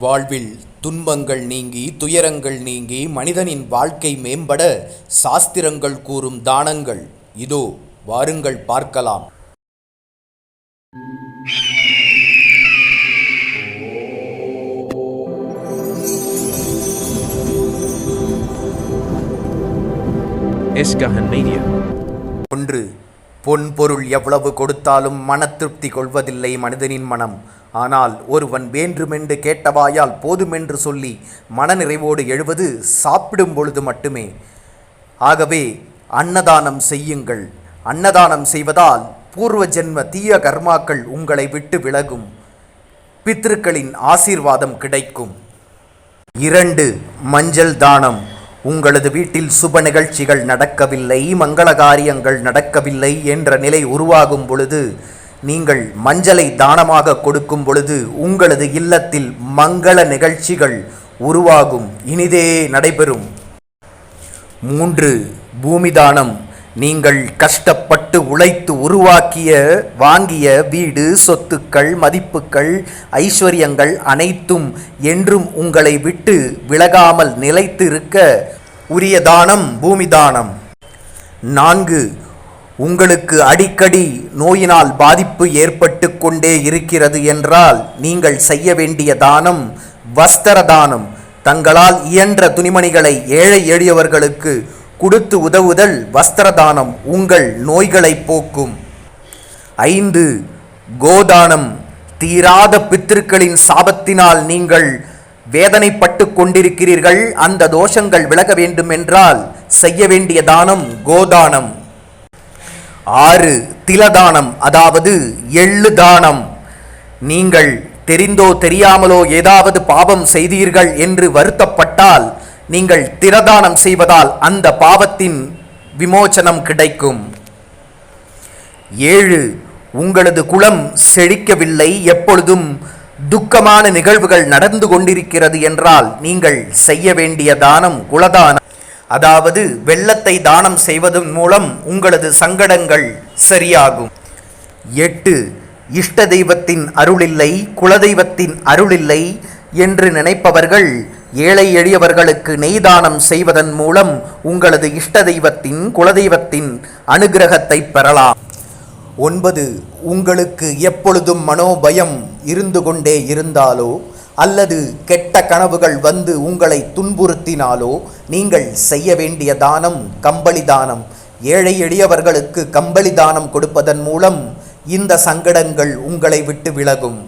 வாழ்வில் துன்பங்கள் நீங்கி துயரங்கள் நீங்கி மனிதனின் வாழ்க்கை மேம்பட சாஸ்திரங்கள் கூறும் தானங்கள் இதோ வாருங்கள் பார்க்கலாம் Eskahan Media. ஒன்று பொன் பொருள் எவ்வளவு கொடுத்தாலும் மன திருப்தி கொள்வதில்லை மனிதனின் மனம். ஆனால் ஒருவன் வேண்டுமென்று கேட்டவாயால் போதுமென்று சொல்லி மனநிறைவோடு எழுவது சாப்பிடும் பொழுது மட்டுமே. ஆகவே அன்னதானம் செய்யுங்கள். அன்னதானம் செய்வதால் பூர்வ ஜென்ம தீய கர்மாக்கள் உங்களை விட்டு விலகும். பித்ருக்களின் ஆசீர்வாதம் கிடைக்கும். இரண்டு மஞ்சள் தானம். உங்களது வீட்டில் சுப நிகழ்ச்சிகள் நடக்கவில்லை மங்கள காரியங்கள் நடக்கவில்லை என்ற நிலை உருவாகும் பொழுது நீங்கள் மஞ்சளை தானமாக கொடுக்கும் பொழுது உங்களது இல்லத்தில் மங்கள நிகழ்ச்சிகள் உருவாகும். இனிதே நடைபெறும். மூன்று பூமிதானம். நீங்கள் கஷ்டப்பட்டு உழைத்து உருவாக்கிய வாங்கிய வீடு சொத்துக்கள் மதிப்புகள் ஐஸ்வர்யங்கள் அனைத்தும் என்றும் உங்களை விட்டு விலகாமல் நிலைத்து இருக்க உரிய தானம் பூமி தானம். நான்கு உங்களுக்கு அடிக்கடி நோயினால் பாதிப்பு ஏற்பட்டு கொண்டே இருக்கிறது என்றால் நீங்கள் செய்ய வேண்டிய தானம் வஸ்திர தானம். தங்களால் இயன்ற துணிமணிகளை ஏழை எளியவர்களுக்கு கொடுத்து உதவுதல் வஸ்திர தானம் உங்கள் நோய்களை போக்கும். ஐந்து கோதானம் தீராத பித்திருக்களின் சாபத்தினால் நீங்கள் வேதனைப்பட்டு கொண்டிருக்கிறீர்கள் அந்த தோஷங்கள் விலக வேண்டும் என்றால் செய்ய வேண்டிய தானம் கோதானம். ஆறு திலதானம் அதாவது எள்ளு தானம். நீங்கள் தெரிந்தோ தெரியாமலோ ஏதாவது பாவம் செய்தீர்கள் என்று வருத்தப்பட்டால் நீங்கள் திரதானம் செய்வதால் அந்த பாவத்தின் விமோச்சனம் கிடைக்கும். ஏழு உங்களது குலம் செழிக்கவில்லை எப்பொழுதும் துக்கமான நிகழ்வுகள் நடந்து கொண்டிருக்கிறது என்றால் நீங்கள் செய்ய வேண்டிய தானம் குலதானம். அதாவது வெள்ளத்தை தானம் செய்வதன் மூலம் உங்களது சங்கடங்கள் சரியாகும். எட்டு இஷ்ட தெய்வத்தின் அருளில்லை குலதெய்வத்தின் அருளில்லை என்று நினைப்பவர்கள் ஏழை எளியவர்களுக்கு நெய்தானம் செய்வதன் மூலம் உங்களது இஷ்ட தெய்வத்தின் குலதெய்வத்தின் அனுகிரகத்தை பெறலாம். ஒன்பது உங்களுக்கு எப்பொழுதும் மனோபயம் இருந்து கொண்டே இருந்தாலோ அல்லது கெட்ட கனவுகள் வந்து உங்களை துன்புறுத்தினாலோ நீங்கள் செய்ய வேண்டிய தானம் கம்பளி தானம். ஏழை எளியவர்களுக்கு கம்பளி தானம் கொடுப்பதன் மூலம் இந்த சங்கடங்கள் உங்களை விட்டு விலகும்.